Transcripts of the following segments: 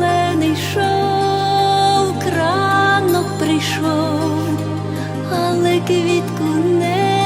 зелений шов, ранок прийшов, але квітку не.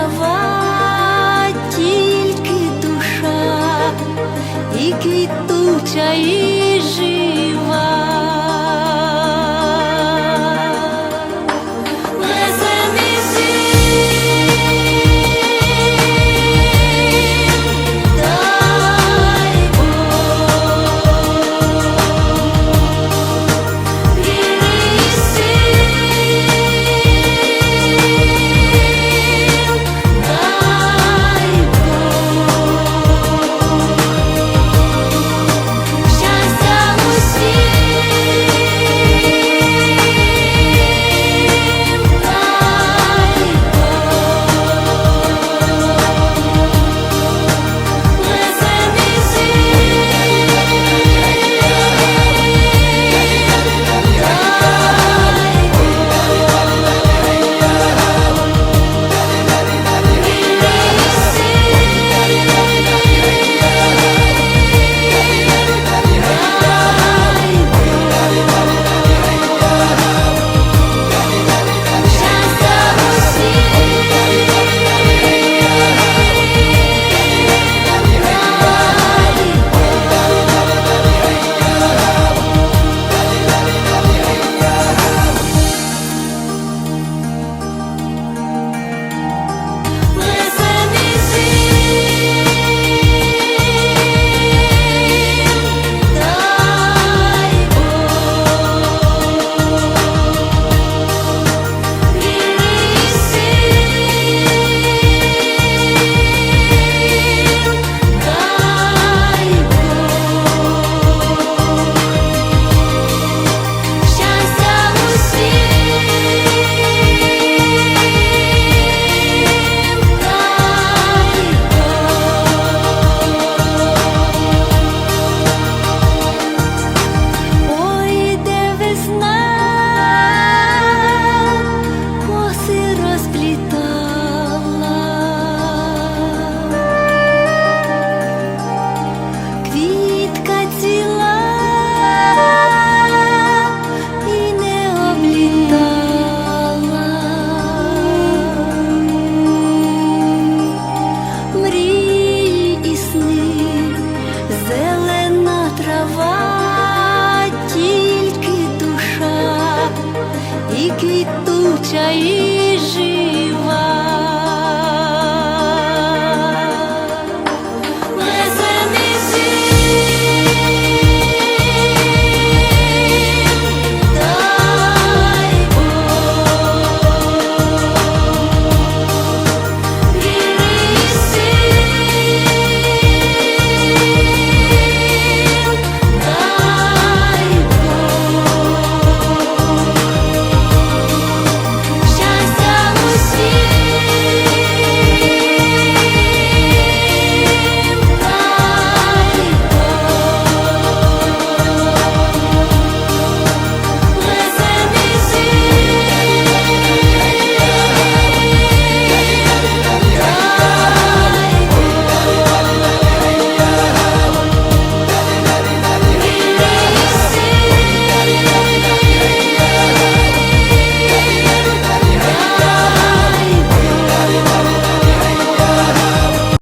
жива тільки душа і квітуча і права тільки душа і квітуча. і